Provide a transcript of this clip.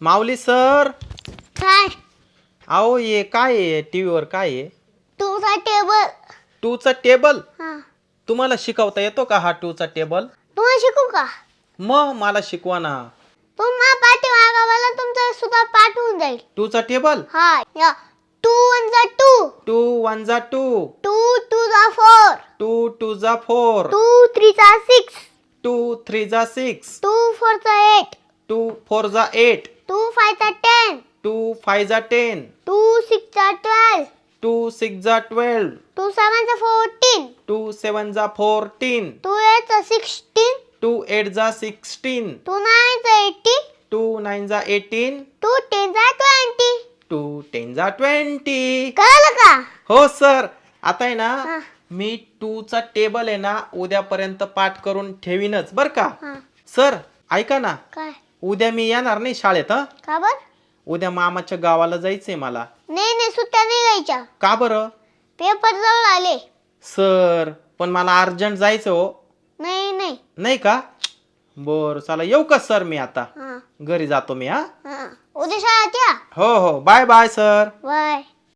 माऊली sir. काय? अहो ये काय आहे? टी व्हीवर काय आहे? तुझा टेबल. टूचा टेबल? हा. तुम्हाला शिकवता येतो का हा टूचा टेबल? तुम्हाला शिकू का? मग मला शिकवा ना. तुम्हा पाठी मागावाला तुमचा सुद्धा पाठ होऊन जाईल. टूचा टेबल? हा या. टू वन जा टू. टू वन जा टू. टू टू जा फोर. टू टू जा फोर. टू थ्री जा सिक्स. टू थ्री जा सिक्स. टू फोर जा एट. टू फोर जा एट. टू फाय जा टेन टू फाय जा टेन टू सिक्स जा ट्वेल्व टू सिक्स जा ट्वेल्व टू सेवन जा फोर्टीन टू सेवन जा फोर्टीन टू एट जा सिक्स्टीन टू एट जा सिक्स्टीन टू नाईन जा एटीन टू नाईन जा एटीन टू टेन जा ट्वेंटी टू टेन जा ट्वेंटी कळलं का? हो सर आता आहे ना. मी टूचा टेबल आहे ना उद्यापर्यंत पाठ करून ठेवीनच बर का? हा. सर ऐका ना. काय? उद्या मी येणार नाही शाळेत हं? का बर? उद्या मामाच्या गावाला जायचंय मला. नाही नाही सुट्ट्या नाही घ्यायच्या. का बरं? पेपर जवळ आले. सर पण मला अर्जंट जायचं हो. नाही नाही. नाही का? बर चला येऊ का सर मी आता? हा. घरी जातो मी हा? हा. उद्या शाळेत या हो हो. Bye bye sir. बाय.